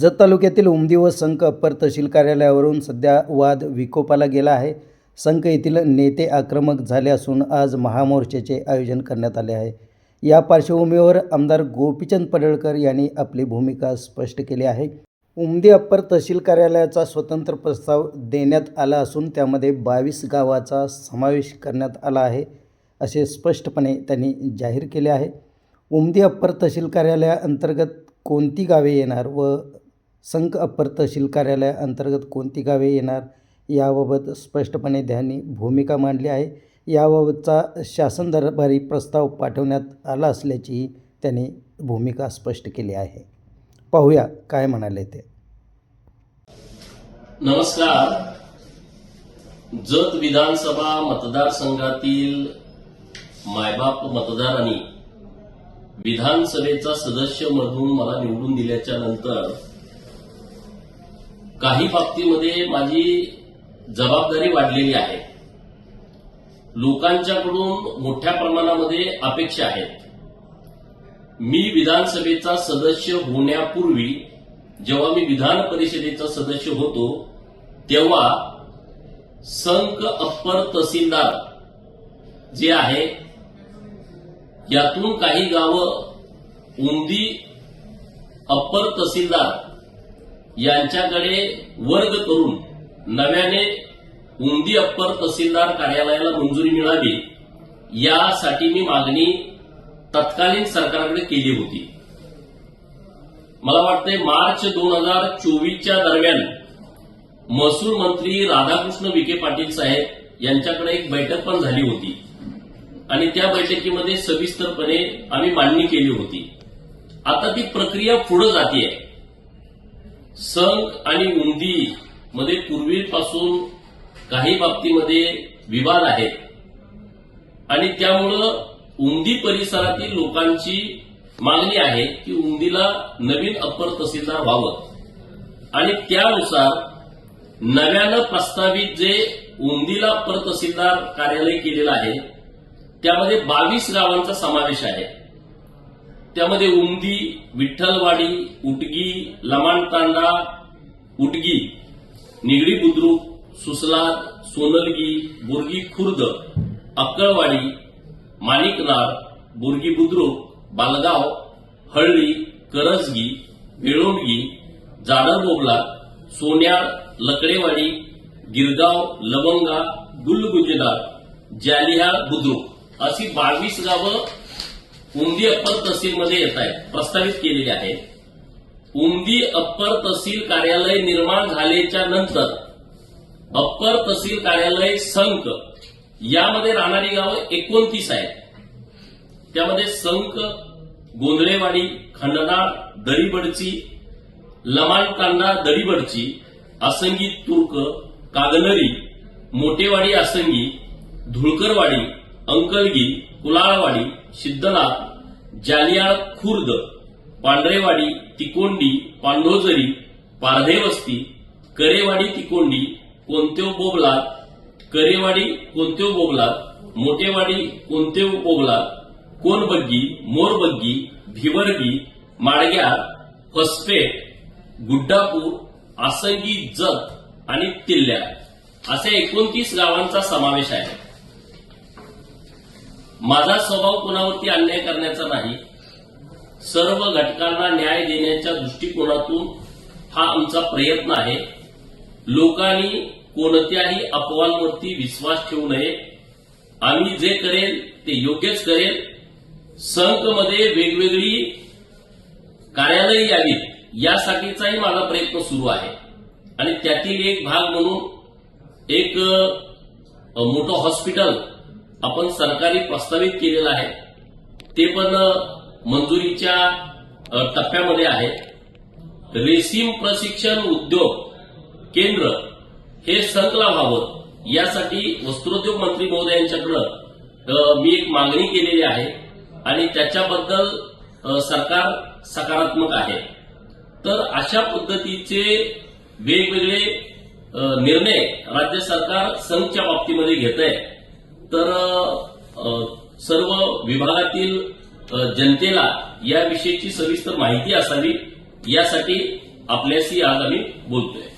जत तालुक्यातील उमदी व संक अप्पर तहसील कार्यालयावरून सध्या वाद विकोपाला गेला आहे. संक येथील नेते आक्रमक झाले असून आज महामोर्चाचे आयोजन करण्यात आले आहे. या पार्श्वभूमीवर आमदार गोपीचंद पडळकर यांनी आपली भूमिका स्पष्ट केली आहे. उमदी अप्पर तहसील कार्यालयाचा स्वतंत्र प्रस्ताव देण्यात आला असून त्यामध्ये बावीस गावाचा समावेश करण्यात आला आहे असे स्पष्टपणे त्यांनी जाहीर केले आहे. उमदी अप्पर तहसील कार्यालयाअंतर्गत कोणती गावे येणार व संक अप्पर तहसील कार्यालयाअंतर्गत कोणती गावे येणार याबाबत स्पष्टपणे त्यांनी भूमिका मांडली आहे. याबाबतचा शासन दरबारी प्रस्ताव पाठवण्यात आला असल्याचीही त्यांनी भूमिका स्पष्ट केली आहे. पाहूया काय म्हणाले ते. नमस्कार. जत विधानसभा मतदारसंघातील मायबाप मतदारांनी विधानसभेचा सदस्य म्हणून मला निवडून दिल्याच्या नंतर काही बाबतीमध्ये माझी जबाबदारी वाढलेली आहे. लोकांच्याकडून मोठ्या प्रमाणामध्ये अपेक्षा आहेत. मी विधानसभेचा सदस्य होण्यापूर्वी जेव्हा मी विधान परिषदेचा सदस्य होतो तेव्हा संक अप्पर तहसीलदार जे आहे यातून काही गावं उंदी अप्पर तहसीलदार यांच्याकडे वर्ग करून नव्याने उंदी अप्पर तहसीलदार कार्यालयाला मंजुरी मिळावी यासाठी मी मागणी तत्कालीन सरकारकडे केली होती. मला वाटतंय मार्च दोन हजार चोवीसच्या दरम्यान महसूल मंत्री राधाकृष्ण विखे पाटील साहेब यांच्याकडे एक बैठक पण झाली होती आणि त्या बैठकीमध्ये सविस्तरपणे आम्ही मांडणी केली होती. आता ती प्रक्रिया पुढे जाते संघ आणि उंदी मध्ये पूर्वीपासून काही बाबतीमध्ये विवाद आहेत. आणि त्यामुळं उंदी परिसरातील लोकांची मागणी आहे की उंदीला नवीन अप्पर तहसीलदार व्हावं. आणि त्यानुसार नव्यानं प्रस्तावित जे उंदीला अप्पर तहसीलदार कार्यालय केलेलं आहे त्यामध्ये बावीस गावांचा समावेश आहे. त्यामध्ये उमदी विठ्ठलवाडी उटगी लमाणतांडा उटगी निगडी बुद्रुक सुसलाद सोनलगी बोरगी खुर्द अक्कळवाडी माणिकनाळ बोरगी बुद्रुक बालगाव हळदी करजगी वेळोंडगी जाडरबोबला सोन्याळ लकडेवाडी गिरगाव लवंगा गुलगुजदार जालिहाळ बुद्रुक अशी बावीस गावं उमदी अप्पर तहसीलमध्ये येत आहेत प्रस्तावित केलेली आहेत उमदी अप्पर तहसील कार्यालय निर्माण झाल्याच्यानंतर अप्पर तहसील कार्यालय संक यामध्ये राहणारी गावं एकोणतीस आहेत. त्यामध्ये संक गोंधळेवाडी खंडनाळ दरीबडची लमाणकांडा दरीबडची आसंगी तुर्क कागनरी मोटेवाडी आसंगी धुळकरवाडी अंकलगी कुलाळवाडी सिद्धनाथ जालियाळ खुर्द पांढरेवाडी तिकोंडी पांडोजरी पारधेवस्ती करेवाडी तिकोंडी कोणतेव बोबला करेवाडी कोणतेव बोबला मोठेवाडी कोणतेव बोबला कोनबग्गी मोरबग्गी भिवरगी माडग्या फसपेट गुड्डापूर आसंगी जत आणि तिल्ल्या असे एकोणतीस गावांचा समावेश आहे. माझा स्वभाव कोणावरती अन्याय करण्याचा नाही. सर्व घटकांना न्याय देण्याच्या दृष्टिकोनातून हा आमचा प्रयत्न आहे. लोकांनी कोणत्याही अपवालवरती विश्वास ठेवू नये. आम्ही जे करेल ते योग्यच करेल. संघमध्ये वेगवेगळी कार्यालय यावीत यासाठीचाही माझा प्रयत्न सुरू आहे. आणि त्यातील एक भाग म्हणून एक मोठं हॉस्पिटल आपण सरकारी प्रस्तावित केलेलं आहे. ते पण मंजुरीच्या टप्प्यामध्ये आहे. रेशीम प्रशिक्षण उद्योग केंद्र हे संकला व्हावं. यासाठी वस्त्रोद्योग मंत्री महोदयांच्याकडं मी एक मागणी केलेली आहे आणि त्याच्याबद्दल सरकार सकारात्मक आहे. तर अशा पद्धतीचे वेगवेगळे निर्णय राज्य सरकार संघच्या बाबतीमध्ये घेत आहे तर सर्व विभागातील जनतेला याविषयीची सविस्तर माहिती असावी यासाठी आपल्याशी आज आम्ही बोलतोय.